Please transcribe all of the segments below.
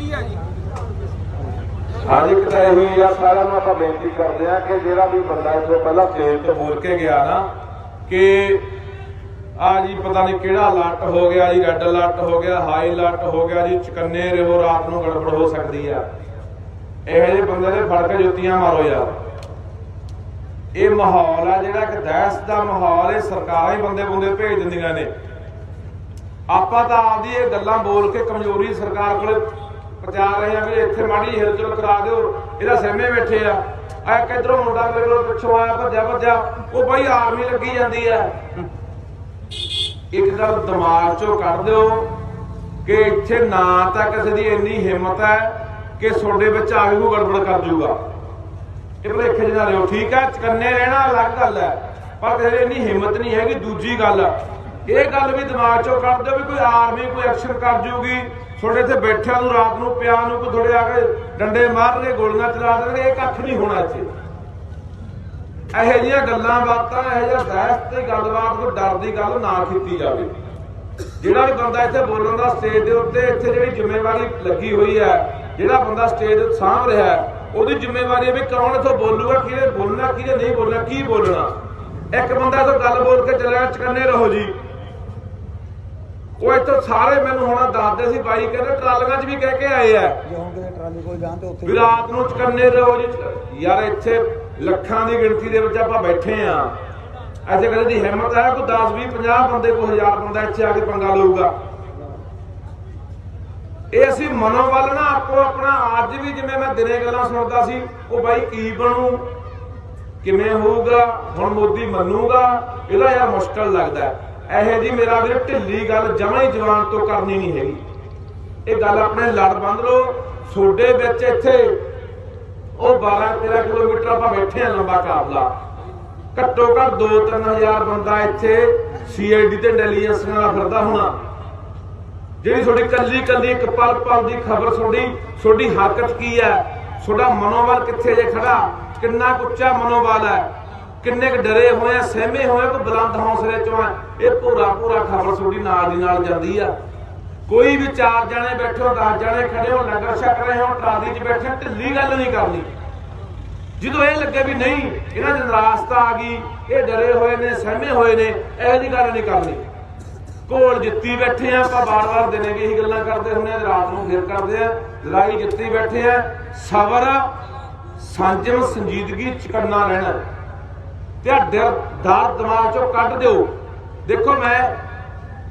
Free ਆ ਜੀ। ਹਾਂਜੀ ਤਾਂ ਇਹੀ ਆ, ਸਾਰਿਆਂ ਨੂੰ ਆਪਾਂ ਬੇਨਤੀ ਕਰਦੇ ਆ ਕਿ ਜਿਹੜਾ ਵੀ ਬੰਦਾ ਇਸ ਤੋਂ ਪਹਿਲਾਂ ਸਟੇਜ ਤੋਂ ਬੋਲ ਕੇ ਗਿਆ ਨਾ, ਕਿ ਆ ਜੀ ਪਤਾ ਨਹੀਂ ਕਿਹੜਾ ਅਲਰਟ ਹੋ ਗਿਆ ਜੀ ਰੈੱਡ ਅਲਰਟ ਹੋ ਗਿਆ ਹਾਈ ਅਲਰਟ ਹੋ ਗਿਆ ਜੀ, ਚਕੰਨੇ ਰਹੋ, ਰਾਤ ਨੂੰ ਗੜਬੜ ਹੋ ਸਕਦੀ ਆ। ਇਹੋ ਜਿਹੇ ਬੰਦੇ ਦੇ ਫੜ ਕੇ ਜੁੱਤੀਆਂ ਮਾਰੋ ਯਾਰ। ਇਹ ਮਾਹੌਲ ਆ ਜਿਹੜਾ ਕਿ ਦਹਿਸ਼ਤ ਦਾ ਮਾਹੌਲ ਇਹ ਸਰਕਾਰਾਂ ਹੀ ਬੰਦੇ ਬੰਦੇ ਭੇਜ ਦਿੰਦੀਆਂ ਨੇ। ਆਪਾਂ ਤਾਂ ਆਪਦੀ ਇਹ ਗੱਲਾਂ ਬੋਲ ਕੇ ਕਮਜ਼ੋਰੀ ਸਰਕਾਰ ਕੋਲੇ ਪਹੁੰਚਾ ਰਹੇ ਆ ਵੀ ਇੱਥੇ ਮਾੜੀ ਹਿਲਚੁਲ ਕਰਾ ਦਿਓ, ਇਹਦਾ ਸਹਿਮੇ ਬੈਠੇ ਆ। ਆ ਕਿਧਰੋਂ ਮੁੰਡਾ ਮੇਰੇ ਕੋਲ ਪਿੱਛੋਂ ਆਇਆ, ਭੱਜਿਆ ਭੱਜਿਆ। ਉਹ ਬਾਈ ਆਰਮੀ ਲੱਗੀ ਜਾਂਦੀ ਆ। ਇੱਕ ਗੱਲ ਦਿਮਾਗ ਚੋਂ ਕੱਢ ਦਿਓ ਕਿ ਇੱਥੇ ਨਾ ਤਾਂ ਕਿਸੇ ਦੀ ਇੰਨੀ ਹਿੰਮਤ ਹੈ ਕਿ ਤੁਹਾਡੇ ਵਿੱਚ ਆ ਕੇ ਗੜਬੜ ਕਰ ਜੂਗਾ ਇਹ ਭਲੇਖੇ ਜਿਹੇ ਨਾ ਠੀਕ ਹੈ ਚਕੰਨੇ ਰਹਿਣਾ ਅਲੱਗ ਗੱਲ ਹੈ, ਪਰ ਕਿਸੇ ਦੀ ਇੰਨੀ ਹਿੰਮਤ ਨਹੀਂ ਹੈਗੀ, ਦੂਜੀ ਗੱਲ ਇਹ ਗੱਲ ਵੀ ਦਿਮਾਗ ਚੋਂ ਕੱਢ ਦਿਓ ਵੀ ਕੋਈ ਆਰਮੀ, ਕੋਈ ਐਕਸ਼ਨ ਕਰ ਜੂਗੀ। ਤੁਹਾਡੇ ਇੱਥੇ ਬੈਠਿਆਂ ਨੂੰ ਰਾਤ ਨੂੰ ਪਿਆ ਨੂੰ ਕੋਈ ਥੋੜੇ ਆ ਕੇ ਡੰਡੇ ਮਾਰਨੇ ਗੋਲੀਆਂ ਚਲਾ ਦੇਣਗੇ, ਇਹ ਕੱਖ ਨਹੀਂ ਹੋਣਾ ਇੱਥੇ। ਇਹੋ ਜਿਹੀਆਂ ਗੱਲਾਂ ਬਾਤਾਂ, ਇਹੋ ਜਿਹਾ ਦਹਿਸ਼ਤ ਤੇ ਗੱਲਬਾਤ ਕੋਈ ਡਰ ਦੀ ਗੱਲ ਨਾ ਕੀਤੀ ਜਾਵੇ। ਜਿਹੜਾ ਵੀ ਬੰਦਾ ਇੱਥੇ ਬੋਲਣ ਦਾ ਸਟੇਜ ਦੇ ਉੱਤੇ ਇੱਥੇ ਜਿਹੜੀ ਜ਼ਿੰਮੇਵਾਰੀ ਲੱਗੀ ਹੋਈ ਹੈ, ਜਿਹੜਾ ਬੰਦਾ ਸਟੇਜ ਤੇ ਸਾਂਭ ਰਿਹਾ ਉਹਦੀ ਜ਼ਿੰਮੇਵਾਰੀ ਹੈ ਵੀ ਕੌਣ ਇੱਥੋਂ ਬੋਲੂਗਾ, ਕਿਹਨੇ ਬੋਲਣਾ, ਕਿਹਨੇ ਨਹੀਂ ਬੋਲਣਾ, ਕੀ ਬੋਲਣਾ। ਇੱਕ ਬੰਦਾ ਇੱਥੋਂ ਗੱਲ ਬੋਲ ਕੇ ਚੱਲਿਆ, ਚਕੰਨੇ ਰਹੋ ਜੀ। ਉਹ ਇੱਥੋਂ ਸਾਰੇ ਮੈਨੂੰ ਹੁਣ ਦੱਸਦੇ ਸੀ ਬਾਈ ਕਹਿੰਦੇ ਟਰਾਲੀਆਂ 'ਚ ਵੀ ਕਹਿ ਕੇ ਆਏ ਆ। ਜੇ ਹੁਣ ਕਿਤੇ ਟਰਾਲੀ ਕੋਲ ਜਾਣ ਤੇ ਉੱਥੇ ਵੀ ਰਾਤ ਨੂੰ ਚਕੰਨੇ ਰਹੋ ਜੀ। ਯਾਰ ਇੱਥੇ ਲੱਖਾਂ ਦੀ ਗਿਣਤੀ ਦੇ ਵਿੱਚ ਆਪਾਂ ਬੈਠੇ ਆ। ਐਸੇ ਕਦੇ ਦੀ ਹਿੰਮਤ ਹੈ ਕੋਈ 10 20 50 ਬੰਦੇ ਕੋਈ 1000 ਬੰਦਾ ਇੱਥੇ ਆ ਕੇ ਪੰਗਾ ਲਊਗਾ। ਇਹ ਅਸੀਂ ਮਨੋਬਲ ਨਾ ਆਪੋ ਆਪਣਾ ਅੱਜ ਵੀ ਜਿਵੇਂ ਮੈਂ ਦਿਨੇ ਗੱਲਾਂ ਸੁਣਦਾ ਸੀ ਉਹ ਬਾਈ ਕੀ ਬਣੂ? ਕਿਵੇਂ ਹੋਊਗਾ? ਹੁਣ ਮੋਦੀ ਮੰਨੂਗਾ? ਇਹਦਾ ਯਾਰ ਮੁਸ਼ਕਲ ਲੱਗਦਾ ਹੈ। ਇਹੋ ਜੀ ਮੇਰਾ ਵੀਰ ਢਿੱਲੀ ਗੱਲ ਜਮਾਂ ਹੀ ਜਵਾਨ ਤੋਂ ਕਰਨੀ ਨਹੀਂ ਹੈਗੀ। ਇਹ ਗੱਲ ਆਪਣੇ ਲੜ ਬੰਦ ਲੋ ਛੋਡੇ ਵਿੱਚ ਇੱਥੇ ਉਹ 12 13 ਕਿਲੋਮੀਟਰ ਆਪਾਂ ਬੈਠੇ ਆ ਲੰਬਾ ਕਾਫਲਾ। ਘੱਟੋ ਘੱਟ 2-3000 ਬੰਦਾ ਇੱਥੇ ਸੀਆਈਡੀ ਤੇ ਇੰਟੈਲੀਜੈਂਸ ਨਾਲ ਫਿਰਦਾ ਹੋਣਾ। ਜਿਹੜੀ ਤੁਹਾਡੀ ਕੱਲੀ ਕੱਲੀ ਇੱਕ ਪਲ ਪਲ ਦੀ ਖਬਰ ਤੁਹਾਡੀ ਤੁਹਾਡੀ ਹਰਕਤ ਕੀ ਹੈ? ਤੁਹਾਡਾ ਮਨੋਬਲ ਕਿੱਥੇ ਜੇ ਖੜਾ? ਕਿੰਨਾ ਕੁ ਉੱਚਾ ਮਨੋਬਲ ਹੈ? ਕਿੰਨੇ ਕੁ ਡਰੇ ਹੋਏ ਆ ਸਹਿਮੇ ਹੋਏ ਆ ਕੋਈ ਬੁਲੰਦ ਹੌਸਲੇ ਚੋਂ ਆ। ਇਹ ਪੂਰਾ ਪੂਰਾ ਖਬਰ ਤੁਹਾਡੀ ਨਾਲ ਦੀ ਨਾਲ ਜਾਂਦੀ ਆ। ਕੋਈ ਵੀ ਚਾਰ ਜਾਣੇ ਬੈਠੇ ਹੋ 10 ਜਾਣੇ ਖੜੇ ਹੋ ਲੰਗਰ ਛਕ ਰਹੇ ਹੋ ਟਰਾਲੀ 'ਚ ਬੈਠੇ ਹੋ, ਢਿੱਲੀ ਗੱਲ ਨਹੀਂ ਕਰਨੀ। ਜਦੋਂ ਇਹ ਲੱਗੇ ਵੀ ਨਹੀਂ ਇਹਨਾਂ ਦੀ ਨਿਰਾਸ਼ਤਾ ਆ ਗਈ ਇਹ ਡਰੇ ਹੋਏ ਨੇ ਸਹਿਮੇ ਹੋਏ ਨੇ ਇਹੋ ਜਿਹੀ ਗੱਲ ਨਹੀਂ ਕਰਨੀ। ਕੋਲ ਜਿੱਤੀ ਬੈਠੇ ਆ ਆਪਾਂ ਬਾਰ-ਬਾਰ ਦਿਨੇ ਵੀ ਇਹੀ ਗੱਲਾਂ ਕਰਦੇ ਹੁੰਦੇ ਆ ਰਾਤ ਨੂੰ ਫਿਰ ਕਰਦੇ ਆ ਲੜਾਈ ਜਿੱਤੀ ਬੈਠੇ ਆ ਸਬਰ ਸੰਜਮ ਸੰਜੀਦਗੀ ਚਕੰਨਾ ਰਹਿਣਾ। ਤੇ ਆਹ ਦਿਮਾਗ ਚੋਂ ਕੱਢ ਦਿਓ। ਦੇਖੋ ਮੈਂ,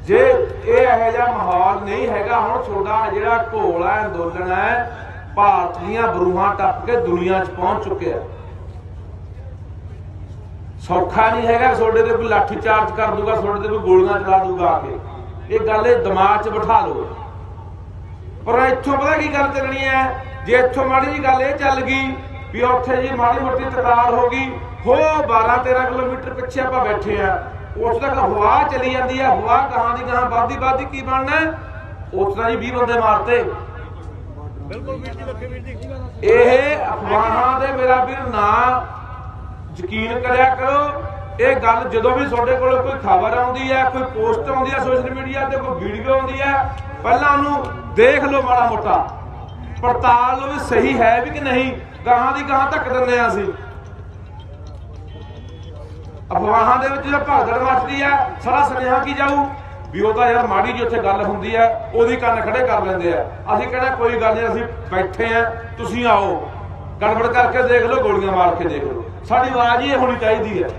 ਜੇ ਇਹ ਇਹੋ ਜਿਹਾ ਮਾਹੌਲ ਨਹੀਂ ਹੈਗਾ, ਹੁਣ ਤੁਹਾਡਾ ਜਿਹੜਾ ਘੋਲ ਹੈ, ਅੰਦੋਲਨ ਹੈ, ਭਾਰਤ ਦੀਆਂ ਬਰੂਹਾਂ ਟੱਪ ਕੇ ਦੁਨੀਆ 'ਚ ਪਹੁੰਚ ਚੁੱਕਿਆ ਸੌਖਾ ਨਹੀਂ ਹੈਗਾ ਤੁਹਾਡੇ ਤੇ ਕੋਈ ਲਾਠੀ ਚਾਰਜ ਕਰ ਦੂਗਾ, ਤੁਹਾਡੇ ਤੇ ਕੋਈ ਗੋਲੀਆਂ ਚਲਾ ਦੂਗਾ ਆ ਕੇ। ਇਹ ਗੱਲ ਇਹ ਦਿਮਾਗ 'ਚ ਬਿਠਾ ਲਓ। ਪਰ ਇੱਥੋਂ ਪਤਾ ਕੀ ਗੱਲ ਚੱਲਣੀ ਹੈ? ਜੇ ਇੱਥੋਂ ਮਾੜੀ ਜੀ ਗੱਲ ਇਹ ਚੱਲ ਗਈ ਵੀ ਉੱਥੇ ਜੀ ਮਾੜੀ ਮੋਟੀ ਤਕਰਾਰ ਹੋ ਗਈ ਹੋ 12 13 ਕਿਲੋਮੀਟਰ ਪਿੱਛੇ ਆਪਾਂ ਬੈਠੇ ਆ। ਉਸ ਤੱਕ ਹਵਾ ਚਲੀ ਜਾਂਦੀ ਹੈ ਹਵਾ ਕਹਾਂ ਦੀ ਕਹਾਂ ਵੱਧਦੀ ਵੱਧਦੀ ਕੀ ਬਣਨਾ ਉਸ ਤਰ੍ਹਾਂ ਜੀ 20 ਬੰਦੇ ਮਾਰਤੇ। ਇਹ ਅਫਵਾਹਾਂ ਦੇ ਮੇਰਾ ਵੀਰ ਨਾ ਯਕੀਨ ਕਰਿਆ ਕਰੋ। ਇਹ ਗੱਲ ਜਦੋਂ ਵੀ ਤੁਹਾਡੇ ਕੋਲ ਕੋਈ ਖਬਰ ਆਉਂਦੀ ਹੈ ਕੋਈ ਪੋਸਟ ਆਉਂਦੀ ਹੈ ਸੋਸ਼ਲ ਮੀਡੀਆ ਤੇ, ਕੋਈ ਵੀਡੀਓ ਆਉਂਦੀ ਹੈ ਪਹਿਲਾਂ ਉਹਨੂੰ ਦੇਖ ਲਓ ਮਾੜਾ ਮੋਟਾ। ਪੜਤਾਲ ਲਓ ਵੀ ਸਹੀ ਹੈ ਵੀ ਕਿ ਨਹੀਂ? ਗਾਹਾਂ ਦੀ ਗਾਹਾਂ ਧੱਕ ਦਿੰਦੇ ਆ ਅਸੀਂ। ਅਫਵਾਹਾਂ ਦੇ ਵਿੱਚ ਜਿਹੜਾ ਭਗਦੜ ਮਚਦੀ ਹੈ ਸਾਰਾ ਸੁਨੇਹਾ ਕੀ ਜਾਊ? ਵੀ ਉਹ ਤਾਂ ਯਾਰ ਮਾੜੀ ਜੀ ਉੱਥੇ ਗੱਲ ਹੁੰਦੀ ਹੈ ਉਹਦੀ ਕੰਨ ਖੜੇ ਕਰ ਲੈਂਦੇ ਆ। ਅਸੀਂ ਕਹਿੰਦਾ ਕੋਈ ਗੱਲ ਨਹੀਂ, ਅਸੀਂ ਬੈਠੇ ਆ, ਤੁਸੀਂ ਆਓ। ਗੜਬੜ ਕਰਕੇ ਦੇਖ ਲਓ, ਗੋਲੀਆਂ ਮਾਰ ਕੇ ਦੇਖ ਲਓ। ਸਾਡੀ ਆਵਾਜ਼ ਹੀ ਇਹ ਹੋਣੀ ਚਾਹੀਦੀ ਹੈ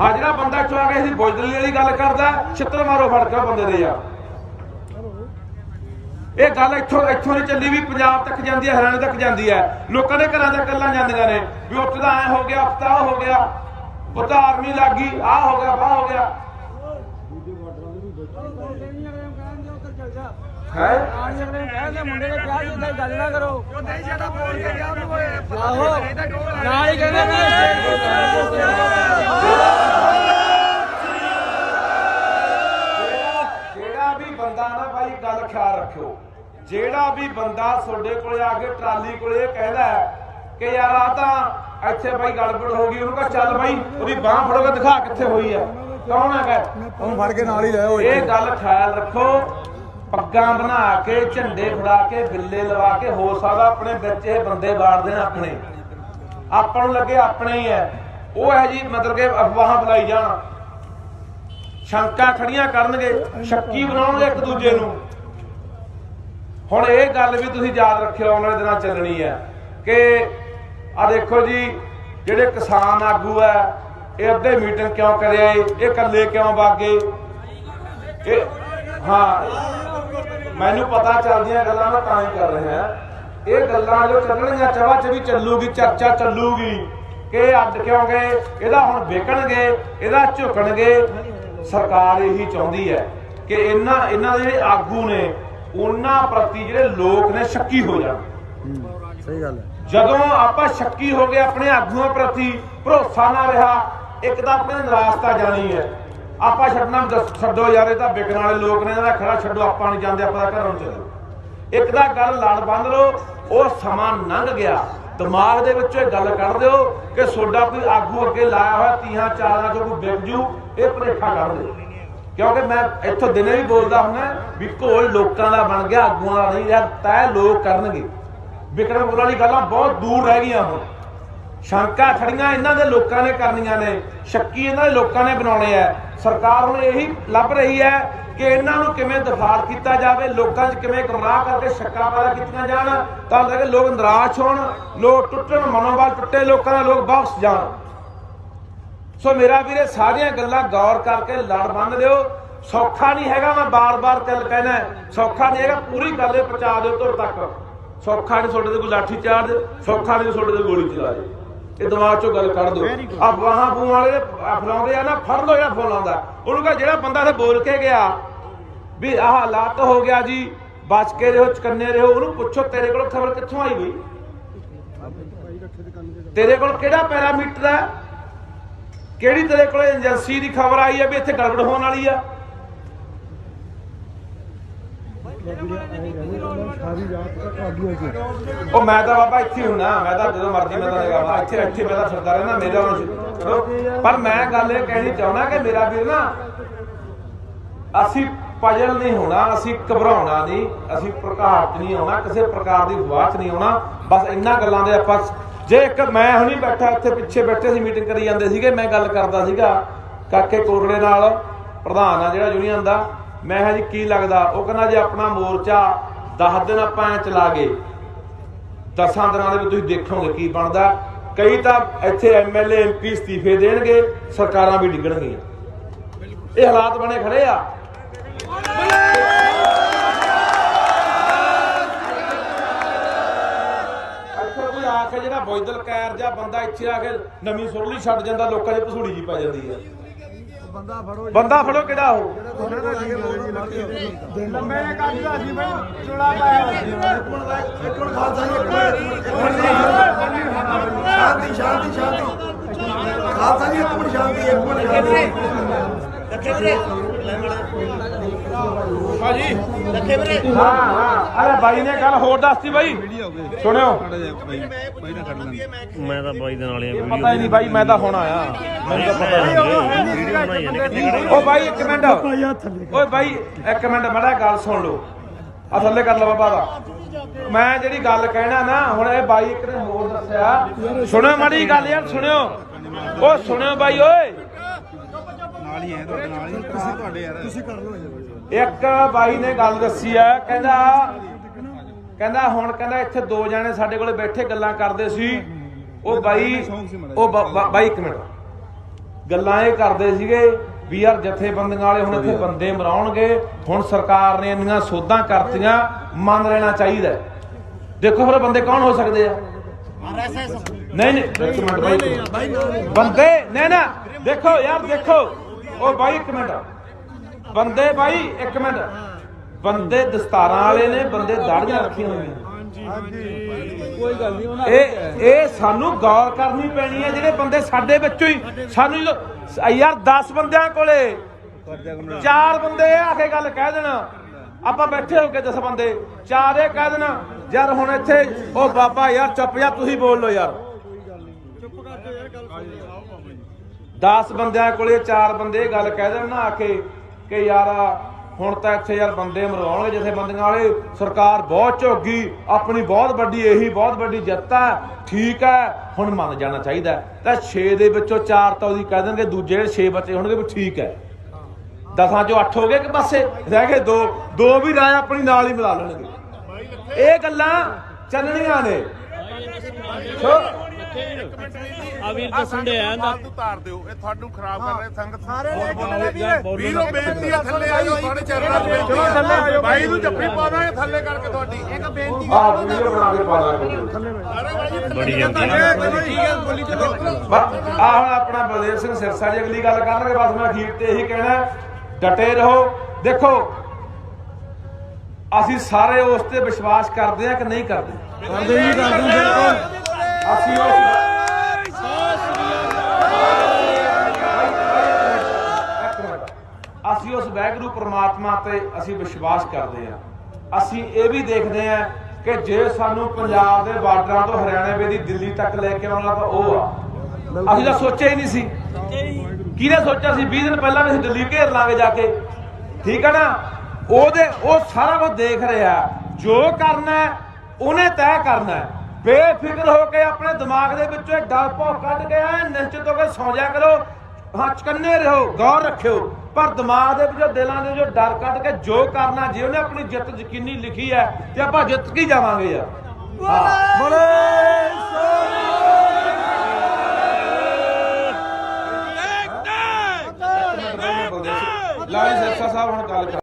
ਹਾਂ, ਜਿਹੜਾ ਬੰਦਾ ਇੱਥੋਂ ਕੇ ਅਸੀਂ ਬੁਜਦਲੀ ਵਾਲੀ ਗੱਲ ਕਰਦਾ, ਛਿੱਤਰ ਮਾਰੋ ਫੜ ਕੇ ਬੰਦੇ ਦੇ ਯਾਰ। ਇਹ ਗੱਲ ਇੱਥੋਂ ਇੱਥੋਂ ਨਹੀਂ ਚੱਲੀ ਵੀ ਪੰਜਾਬ ਤੱਕ ਜਾਂਦੀ ਹੈ, ਹਰਿਆਣੇ ਤੱਕ ਜਾਂਦੀ ਹੈ। ਲੋਕਾਂ ਦੇ ਘਰਾਂ ਤੱਕ ਗੱਲਾਂ ਜਾਂਦੀਆਂ ਨੇ ਵੀ ਉੱਥੇ ਦਾ ਐ ਹੋ ਗਿਆ ਹਫਤਾ ਹੋ ਗਿਆ, ਉੱਥੇ ਆਰਮੀ ਲੱਗ ਗਈ ਆ ਹੋ ਗਿਆ ਬਾਹ ਹੋ ਗਿਆ। ਹੈ? ਮੁੰਡੇ ਨੇ ਕਿਹਾ ਜੀ ਉੱਥੇ ਗੱਲ ਨਾ। ਕਰੋ ਉਹ ਨਹੀਂ ਜਿਹੜਾ ਬੋਲ ਕੇ ਗਿਆ ਉਹਨੂੰ ਆਹੋ ਨਾਲ ਹੀ ਕਹਿੰਦੇ ਗੱਲ ਖਿਆਲ ਰੱਖਿਓ। ਜਿਹੜਾ ਵੀ ਬੰਦਾ ਤੁਹਾਡੇ ਕੋਲੇ ਆ ਕੇ ਟਰਾਲੀ ਕੋਲੇ ਕਹਿੰਦਾ ਕਿ ਯਾਰ ਆ ਤਾਂ ਇੱਥੇ ਭਾਈ ਗੜਬੜ ਹੋ ਗਈ ਉਹਨੂੰ ਕਹ ਚੱਲ ਭਾਈ ਉਹਦੀ ਬਾਹ ਫੜੋ ਕੇ ਦਿਖਾ ਕਿੱਥੇ ਹੋਈ ਹੈ। ਕੌਣ ਹੈਗਾ ਉਹਨੂੰ ਫੜ ਕੇ ਨਾਲ ਹੀ ਲੈ ਆਓ ਇਹ ਗੱਲ ਖਿਆਲ ਰੱਖੋ ਪੱਗਾਂ ਬਣਾ ਕੇ ਝੰਡੇ ਫੜਾ ਕੇ ਬਿੱਲੇ ਲਵਾ ਕੇ ਹੋ ਸਕਦਾ ਆਪਣੇ ਵਿੱਚ ਇਹ ਬੰਦੇ ਵਾੜ ਦੇਣ ਆਪਣੇ। ਆਪਾਂ ਨੂੰ ਲੱਗੇ ਆਪਣੇ ਹੀ ਹੈ। ਉਹ ਹੈ ਜੀ ਮਤਲਬ ਕਿ ਅਫਵਾਹਾਂ ਫੈਲਾਈ ਜਾਣ। ਸ਼ੰਕਾ ਖੜੀਆਂ ਕਰਨਗੇ ਸ਼ੱਕੀ ਬਣਾਉਣਗੇ ਇੱਕ ਦੂਜੇ ਨੂੰ। ਹੁਣ ਇਹ ਗੱਲ ਵੀ ਤੁਸੀਂ ਯਾਦ ਰੱਖਿਓ ਆਉਣ ਦਿਨਾਂ ਚੱਲਣੀ ਹੈ ਕਿ ਆ ਦੇਖੋ ਜੀ, ਜਿਹੜੇ ਕਿਸਾਨ ਆਗੂ ਹੈ, ਇਹ ਅੱਧੇ ਮੀਟਿੰਗ ਕਿਉਂ ਕਰਿਆ ਇਹ ਇਕੱਲੇ ਕਿਉਂ ਵਾਗੇ? ਇਹ, ਹਾਂ, ਮੈਨੂੰ ਪਤਾ ਚੱਲਦੀਆਂ ਗੱਲਾਂ, ਮੈਂ ਤਾਂ ਹੀ ਕਰ ਰਿਹਾ। ਇਹ ਗੱਲਾਂ ਜੋ ਚੱਲਣਗੀਆਂ ਚਵਾ ਚ ਵੀ ਚੱਲੂਗੀ, ਚਰਚਾ ਚੱਲੂਗੀ ਕਿ ਇਹ ਅੱਡ ਕਿਉਂ ਗਏ? ਇਹਦਾ ਹੁਣ ਵਿਕਣਗੇ, ਇਹਦਾ ਝੁਕਣਗੇ। ਸਰਕਾਰ ਇਹੀ ਚਾਹੁੰਦੀ ਹੈ ਕਿ ਇਹਨਾਂ ਇਹਨਾਂ ਦੇ ਜਿਹੜੇ ਆਗੂ ਨੇ ਉਹਨਾਂ ਪ੍ਰਤੀ ਜਿਹੜੇ ਲੋਕ ਨੇ ਸ਼ੱਕੀ ਹੋ ਜਾਣ। ਸਹੀ ਗੱਲ ਹੈ। ਜਦੋਂ ਆਪਾਂ ਸ਼ੱਕੀ ਹੋ ਗਏ ਆਪਣੇ ਆਗੂਆਂ ਪ੍ਰਤੀ ਭਰੋਸਾ ਨਾ ਰਿਹਾ ਇੱਕ ਤਾਂ ਆਪਣੇ ਨਿਰਾਸ਼ਤਾ ਜਾਣੀ ਹੈ। ਆਪਾਂ ਛੱਡਣਾ ਛੱਡੋ ਯਾਰ ਇਹ ਤਾਂ ਵਿਕਣ ਵਾਲੇ ਲੋਕ ਨੇ ਇਹਦਾ ਖੜਾ ਛੱਡੋ ਆਪਾਂ ਨਹੀਂ ਜਾਂਦੇ ਆਪਾਂ ਘਰੋਂ ਚੱਲੋ ਇੱਕ ਤਾਂ ਗੱਲ ਲੜ ਬੰਦ ਲਓ ਉਹ ਸਮਾਂ ਲੰਘ ਗਿਆ। ਦਿਮਾਗ ਦੇ ਵਿੱਚੋਂ ਇਹ ਗੱਲ ਕੱਢ ਦਿਓ ਕਿ ਸੋਡਾ ਕੋਈ ਆਗੂ ਅੱਗੇ ਲਾਇਆ ਹੋਇਆ ਤੀਹਾਂ ਚਾਰਾਂ ਚੋਂ ਕੋਈ ਵਿਕ ਜੂ ਇਹ ਭੁਲੇਖਾ ਕੱਢ ਦਿਓ। ਕਿਉਂਕਿ ਮੈਂ ਇੱਥੋਂ ਦਿਨੇ ਵੀ ਬੋਲਦਾ ਹੁੰਦਾ ਵੀ ਘੋਲ ਲੋਕਾਂ ਦਾ ਬਣ ਗਿਆ ਆਗੂਆਂ ਦਾ ਨਹੀਂ ਯਾਰ ਤੈਅ ਲੋਕ ਕਰਨਗੇ। ਵਿਕਰਮ ਵਾਲੀ ਗੱਲਾਂ ਬਹੁਤ ਦੂਰ ਰਹਿ ਗਈਆਂ ਹੁਣ। ਸ਼ੰਕਾ ਖੜੀਆਂ ਇਹਨਾਂ ਦੇ ਲੋਕਾਂ ਨੇ ਕਰਨੀਆਂ ਨੇ, ਸ਼ੱਕੀ ਇਹਨਾਂ ਦੇ ਲੋਕਾਂ ਨੇ ਬਣਾਉਣੇ ਆ ਸਰਕਾਰ ਹੁਣ ਇਹੀ ਲੱਭ ਰਹੀ ਹੈ ਕਿ ਇਹਨਾਂ ਨੂੰ ਕਿਵੇਂ ਦਫਾੜ ਕੀਤਾ ਜਾਵੇ, ਲੋਕਾਂ 'ਚ ਕਿਵੇਂ ਗੁੰਮਰਾਹ ਕਰਕੇ ਸ਼ੱਕਾਂ ਪੈਦਾ ਕੀਤੀਆਂ ਜਾਣ, ਤਾਂ ਲੱਗੇ ਲੋਕ ਨਿਰਾਸ਼ ਹੋਣ, ਲੋਕ ਟੁੱਟਣ, ਮਨੋਬਲ ਟੁੱਟੇ, ਲੋਕਾਂ ਦਾ ਲੋਕ ਵਾਪਸ ਜਾਣ। ਸੋ ਮੇਰਾ ਵੀਰੇ ਸਾਰੀਆਂ ਗੱਲਾਂ ਗੌਰ ਕਰਕੇ ਲੜ ਬੰਨ ਦਿਓ। ਸੌਖਾ ਨਹੀਂ ਹੈਗਾ ਮੈਂ ਬਾਰ-ਬਾਰ ਗੱਲ ਕਹਿਣਾ ਸੌਖਾ ਨਹੀਂ ਹੈਗਾ ਪੂਰੀ ਗੱਲ ਇਹ ਪਹੁੰਚਾ ਦਿਓ ਤੁਰ ਤੱਕ। ਸੌਖਾ ਨਹੀਂ ਤੁਹਾਡੇ ਤੇ ਕੋਈ ਲਾਠੀ ਚਾਰਜ ਸੌਖਾ ਨਹੀਂ ਤੁਹਾਡੇ ਤੇ ਗੋਲੀ ਚਲਾ ਦੇ ਇਹ ਦਿਮਾਗ ਚੋਂ ਗੱਲ ਕੱਢ ਦਿਓ। ਆ ਵਾਹਾਂ ਬੂ ਵਾਲੇ ਫਲਾਉਂਦੇ ਆ ਨਾ ਫੜ ਲਓ ਜਿਹੜਾ ਫੋਨ ਆਉਂਦਾ। ਉਹਨੂੰ ਕਹ ਜਿਹੜਾ ਬੰਦਾ ਤੇ ਬੋਲ ਕੇ ਗਿਆ ਵੀ ਆਹ ਹਾਲਾਤ ਹੋ ਗਿਆ ਜੀ ਬਚ ਕੇ ਰਹੋ ਚਕੰਨੇ ਰਹੋ ਉਹਨੂੰ ਪੁੱਛੋ ਤੇਰੇ ਕੋਲ ਖਬਰ ਕਿੱਥੋਂ ਆਈ ਬਈ ਤੇਰੇ ਕੋਲ ਕਿਹੜਾ ਪੈਰਾਮੀਟਰ ਹੈ? ਕਿਹੜੀ ਤੇਰੇ ਕੋਲ ਏਜੰਸੀ ਦੀ ਖਬਰ ਆਈ ਹੈ ਵੀ ਇੱਥੇ ਗੜਬੜ ਹੋਣ ਵਾਲੀ ਆ? ਉਹ ਮੈਂ ਤਾਂ ਬਾਬਾ ਇੱਥੇ ਹੀ ਮੈਂ ਤਾਂ ਜਦੋਂ ਮਰਜ਼ੀ ਮੈਂ ਤਾਂ ਲਗਾਵਾ ਇੱਥੇ ਇੱਥੇ ਮੈਂ ਤਾਂ ਫਿਰਦਾ ਰਹਿਣਾ ਮੇਰਾ ਹੁਣ ਪਰ ਮੈਂ ਗੱਲ ਇਹ ਕਹਿਣੀ ਚਾਹੁੰਦਾ ਕਿ ਮੇਰਾ ਵੀਰ ਨਾ, ਅਸੀਂ ਪਜਲ ਨਹੀਂ ਹੋਣਾ, ਅਸੀਂ ਘਬਰਾਉਣਾ ਨਹੀਂ, ਅਸੀਂ ਪ੍ਰਕਾਸ਼ 'ਚ ਨਹੀਂ ਆਉਣਾ ਕਿਸੇ ਪ੍ਰਕਾਰ ਦੀ ਅਫਵਾਹ 'ਚ ਨਹੀਂ ਆਉਣਾ ਬਸ ਇੰਨਾ ਗੱਲਾਂ ਦੇ ਆਪਾਂ ਜੇ ਇੱਕ ਮੈਂ ਹੁਣੀ ਬੈਠਾ ਇੱਥੇ, ਪਿੱਛੇ ਬੈਠੇ ਸੀ ਮੀਟਿੰਗ ਕਰੀ ਜਾਂਦੇ ਸੀਗੇ, ਮੈਂ ਗੱਲ ਕਰਦਾ ਸੀਗਾ ਕਾਕੇ ਕੋਰੜੇ ਨਾਲ, ਪ੍ਰਧਾਨ ਆ ਜਿਹੜਾ ਯੂਨੀਅਨ ਦਾ, ਮੈਂ ਕਿਹਾ ਜੀ ਕੀ ਲੱਗਦਾ? ਉਹ ਕਹਿੰਦਾ ਜੇ ਆਪਣਾ ਮੋਰਚਾ 10 ਦਿਨ ਆਪਾਂ ਐਂ ਚਲਾ ਗਏ। ਦਸਾਂ ਦਿਨਾਂ ਦੇ ਵਿੱਚ ਤੁਸੀਂ ਦੇਖੋਗੇ ਕੀ ਬਣਦਾ। ਕਈ ਤਾਂ ਇੱਥੇ ਐਮਐਲਏ ਐਮਪੀ ਅਸਤੀਫੇ ਦੇਣਗੇ, ਸਰਕਾਰਾਂ ਵੀ ਡਿੱਗਣਗੀਆਂ। ਇਹ ਹਾਲਾਤ ਬਣੇ ਖੜੇ ਆ। ਆ ਕੇ ਜਿਹੜਾ ਬੋਇਦਲ ਕੈਰ ਜਾਂ ਬੰਦਾ ਇੱਥੇ ਆ ਕੇ ਨਵੀਂ ਸੁਰਲੀ ਛੱਡ ਜਾਂਦਾ ਲੋਕਾਂ 'ਚ ਪਸੂੜੀ ਜੀ ਪੈ ਜਾਂਦੀ ਆ ਬੰਦਾ ਫੜੋ ਬੰਦਾ ਫੜੋ ਕਿਹੜਾ ਉਹ ਮੈਂ ਕੱਢ ਦਾ ਸੀ ਮੈਂ ਚੋਲਾ ਪਾਇਆ ਇੱਕ ਮਿੰਟ ਇੱਕ ਮਿੰਟ ਖਾਲਸਾ ਜੀ ਇੱਕ ਮਿੰਟ ਸ਼ਾਂਤੀ ਸ਼ਾਂਤੀ ਸ਼ਾਂਤੀ ਖਾਲਸਾ ਜੀ ਇੱਕ ਮਿੰਟ ਸ਼ਾਂਤੀ ਇੱਕ ਮਿੰਟ ਸ਼ਾਂਤੀ ਭਾਜੀ ਰੱਖੇ ਵੀਰੇ। ਹਾਂ ਹਾਂ। ਅਰੇ ਬਾਈ ਨੇ ਗੱਲ ਹੋਰ ਦੱਸਤੀ ਬਾਈ। ਸੁਣਿਓ। ਮੈਂ ਤਾਂ ਬਾਈ ਦੇ ਨਾਲ ਹੀ ਆ ਪਤਾ ਹੀ ਨਹੀਂ ਬਾਈ ਮੈਂ ਤਾਂ ਹੁਣ ਆਇਆ। ਮੈਨੂੰ ਤਾਂ ਪਤਾ ਨਹੀਂ। ਵੀਡੀਓ ਬਣਾਈ ਓ ਬਾਈ ਇੱਕ ਮਿੰਟ। ਓਏ ਬਾਈ ਇੱਕ ਮਿੰਟ ਮੜਾ ਗੱਲ ਸੁਣ ਲਓ। ਆ ਥੱਲੇ ਕਰ ਲਾ ਬਾਬਾ ਮੈਂ ਜਿਹੜੀ ਗੱਲ ਕਹਿਣਾ ਨਾ ਹੁਣ ਇਹ ਬਾਈ ਇੱਕ ਨੇ ਹੋਰ ਦੱਸਿਆ। ਸੁਣਿਓ ਮਾੜੀ ਗੱਲ ਯਾਰ ਸੁਣਿਓ। ਓ ਸੁਣਿਓ ਬਾਈ ਓਏ। ਨਾਲ ਹੀ ਹੈ ਤੁਹਾਡੇ ਨਾਲ ਹੀ ਤੁਸੀਂ ਤੁਹਾਡੇ ਯਾਰ। ਤੁਸੀਂ ਕਰ ਲਓ ਇੱਕ ਬਾਈ ਨੇ ਗੱਲ ਦੱਸੀ ਆ ਕਹਿੰਦਾ ਕਹਿੰਦਾ ਹੁਣ ਕਹਿੰਦਾ ਇੱਥੇ ਦੋ ਜਣੇ ਸਾਡੇ ਕੋਲੇ ਬੈਠੇ ਗੱਲਾਂ ਕਰਦੇ ਸੀ। ਉਹ ਬਾਈ ਉਹ ਬਾਈ ਇੱਕ ਮਿੰਟ। ਗੱਲਾਂ ਇਹ ਕਰਦੇ ਸੀਗੇ ਵੀ ਯਾਰ ਜਥੇਬੰਦੀਆਂ ਵਾਲੇ ਹੁਣ ਇੱਥੇ ਬੰਦੇ ਮਰਾਉਣਗੇ। ਹੁਣ ਸਰਕਾਰ ਨੇ ਇੰਨੀਆਂ ਸੋਧਾਂ ਕਰਤੀਆਂ ਮੰਨ ਲੈਣਾ ਚਾਹੀਦਾ। ਦੇਖੋ ਫਿਰ ਬੰਦੇ ਕੌਣ ਹੋ ਸਕਦੇ ਆ? ਨਹੀਂ ਨਹੀਂ। ਇੱਕ ਮਿੰਟ ਬਾਈ। ਇੱਕ ਮਿੰਟ। ਬੰਦੇ ਨਹੀਂ ਨਾ। ਦੇਖੋ ਯਾਰ ਦੇਖੋ। ਉਹ ਬਾਈ ਇੱਕ ਮਿੰਟ। ਬੰਦੇ ਬਾਈ ਇੱਕ ਮਿੰਟ। ਬੰਦੇ ਦਸਤਾਰਾਂ ਵਾਲੇ ਨੇ ਬੰਦੇ ਦਾੜੀਆਂ ਰੱਖੀਆਂ ਹੋਈਆਂ ਕੋਈ ਗੱਲ ਨਹੀਂ ਉਹਨਾਂ ਇਹ ਇਹ ਸਾਨੂੰ ਗੌਰ ਕਰਨੀ ਪੈਣੀ ਹੈ ਜਿਹੜੇ ਬੰਦੇ ਸਾਡੇ ਵਿੱਚੋਂ ਹੀ ਸਾਨੂੰ ਯਾਰ 10 ਬੰਦਿਆਂ ਕੋਲੇ ਚਾਰ ਬੰਦੇ ਆ ਕੇ ਗੱਲ ਕਹਿ ਦੇਣ। ਆਪਾਂ ਬੈਠੇ ਹੋ ਕੇ 10 ਬੰਦੇ। ਚਾਰ ਇਹ ਕਹਿ ਦੇਣ ਯਾਰ ਹੁਣ ਇੱਥੇ ਉਹ ਬਾਬਾ ਯਾਰ ਚੁੱਪ ਜਾ ਤੁਸੀਂ ਬੋਲ ਲਓ ਯਾਰ। 10 ਬੰਦਿਆਂ ਕੋਲੇ ਚਾਰ ਬੰਦੇ ਗੱਲ ਕਹਿ ਦੇਣ ਨਾ ਆ ਕੇ ਕਿ ਯਾਰ, ਹੁਣ ਤਾਂ ਇੱਥੇ ਯਾਰ ਬੰਦੇ ਮਰਵਾਉਣਗੇ ਜਿੱਥੇ ਬੰਦੀਆਂ ਵਾਲੇ। ਸਰਕਾਰ ਬਹੁਤ ਝੋਗੀ, ਆਪਣੀ ਬਹੁਤ ਵੱਡੀ, ਇਹੀ ਬਹੁਤ ਵੱਡੀ ਜਿੱਤ ਹੈ। ਠੀਕ ਹੈ, ਹੁਣ ਮੰਨ ਜਾਣਾ ਚਾਹੀਦਾ ਤਾਂ 6 ਦੇ ਵਿੱਚੋਂ 4 ਤਾਂ ਉਹਦੀ ਕਹਿ ਦੇਣਗੇ, ਦੂਜੇ ਜਿਹੜੇ 6 ਬੱਚੇ ਹੋਣਗੇ ਵੀ ਠੀਕ ਹੈ। ਦਸਾਂ ਚੋਂ 8 ਹੋ ਗਏ ਕਿ ਪਾਸੇ, ਰਹਿ ਗਏ ਦੋ। ਦੋ ਵੀ ਰਾਏ ਆਪਣੀ ਨਾਲ ਹੀ ਮਿਲਾ ਲੈਣਗੇ। ਇਹ ਗੱਲਾਂ ਚੱਲਣੀਆਂ ਨੇ। ਆ ਵੀਰ ਦੱਸਣ ਦੇ ਆ ਨਾ ਤੂੰ ਤਾਰ ਦਿਓ ਇਹ ਤੁਹਾਨੂੰ ਖਰਾਬ ਕਰ ਰਹੇ ਸੰਗਤ ਸਾਰੇ ਬੋਲੋ ਵੀਰੋ ਬੇਨਤੀ ਆ ਥੱਲੇ ਆਇਓ ਤੁਹਾਡੇ ਚਰਨਾਂ 'ਚ ਬੇਨਤੀ ਚਲੋ ਥੱਲੇ ਆਇਓ। ਬਾਈ ਨੂੰ ਜੱਫੀ ਪਾ ਦਾਂਗੇ ਥੱਲੇ ਕਰਕੇ ਤੁਹਾਡੀ। ਇੱਕ ਬੇਨਤੀ ਆਹ ਵੀਡੀਓ ਬਣਾ ਕੇ ਪਾ ਦਾਂਗੇ। ਬੜੀ ਜਾਂਦੀ ਆ ਆ ਹੁਣ ਆਪਣਾ ਬਲਦੇਵ ਸਿੰਘ ਸਿਰਸਾ ਜੀ ਅਗਲੀ ਗੱਲ ਕਰਨਗੇ ਬਸ ਮੈਂ ਅਖੀਰ ਤੇ ਇਹੀ ਕਹਿਣਾ ਡਟੇ ਰਹੋ। ਦੇਖੋ ਅਸੀਂ ਸਾਰੇ ਉਸ ਤੇ ਵਿਸ਼ਵਾਸ ਕਰਦੇ ਆ ਕਿ ਨਹੀਂ ਕਰਦੇ। ਕਰਦੇ ਜੀ, ਕਰਦੇ ਬਿਲਕੁਲ। ਅਸੀਂ ਉਸ ਅਸੀਂ ਉਸ ਵੈਗਰੂ ਪ੍ਰਮਾਤਮਾ ਤੇ ਅਸੀਂ ਵਿਸ਼ਵਾਸ ਕਰਦੇ ਆ ਅਸੀਂ ਇਹ ਵੀ ਦੇਖਦੇ ਆ ਕਿ ਜੇ ਸਾਨੂੰ ਪੰਜਾਬ ਦੇ ਬਾਰਡਰਾਂ ਤੋਂ ਹਰਿਆਣੇ ਵੇ ਦੀ ਦਿੱਲੀ ਤੱਕ ਲੈ ਕੇ ਆਉਣਾ ਤਾਂ ਉਹ ਆ। ਅਸੀਂ ਤਾਂ ਸੋਚਿਆ ਹੀ ਨਹੀਂ ਸੀ। ਕਿਹਨੇ ਸੋਚਿਆ ਸੀ? 20 ਦਿਨ ਪਹਿਲਾਂ ਵੀ ਅਸੀਂ ਦਿੱਲੀ ਘੇਰ ਲਾਂਗੇ ਜਾ ਕੇ। ਠੀਕ ਹੈ ਨਾ? ਉਹਦੇ ਉਹ ਸਾਰਾ ਕੁਝ ਦੇਖ ਰਿਹਾ। ਜੋ ਕਰਨਾ ਉਹਨੇ ਤੈਅ ਕਰਨਾ ਹੈ। ਬੇਫਿਕਰ ਹੋ ਕੇ ਆਪਣੇ ਦਿਮਾਗ ਦੇ ਵਿੱਚੋਂ ਇਹ ਡਰ ਭੌ ਕੱਢ ਕੇ ਐ ਨਿਸ਼ਚਿਤ ਹੋ ਕੇ ਸੌ ਜਾ ਕਰੋ। ਹਾਂ ਚਕੰਨੇ ਰਹੋ ਗੌਰ ਰੱਖਿਓ। ਪਰ ਦਿਮਾਗ ਦੇ ਵਿੱਚੋਂ ਦਿਲਾਂ ਦੇ ਜੋ ਡਰ ਕੱਢ ਕੇ ਜੋ ਕਰਨਾ ਜੇ ਉਹਨੇ ਆਪਣੀ ਜਿੱਤ ਯਕੀਨੀ ਲਿਖੀ ਹੈ ਤੇ ਆਪਾਂ ਜਿੱਤ ਕੇ ਜਾਵਾਂਗੇ ਯਾਰ? ਬੋਲੇ। ਲਾਲੀ ਸਿਰਸਾ ਸਾਹਿਬ ਹੁਣ ਗੱਲ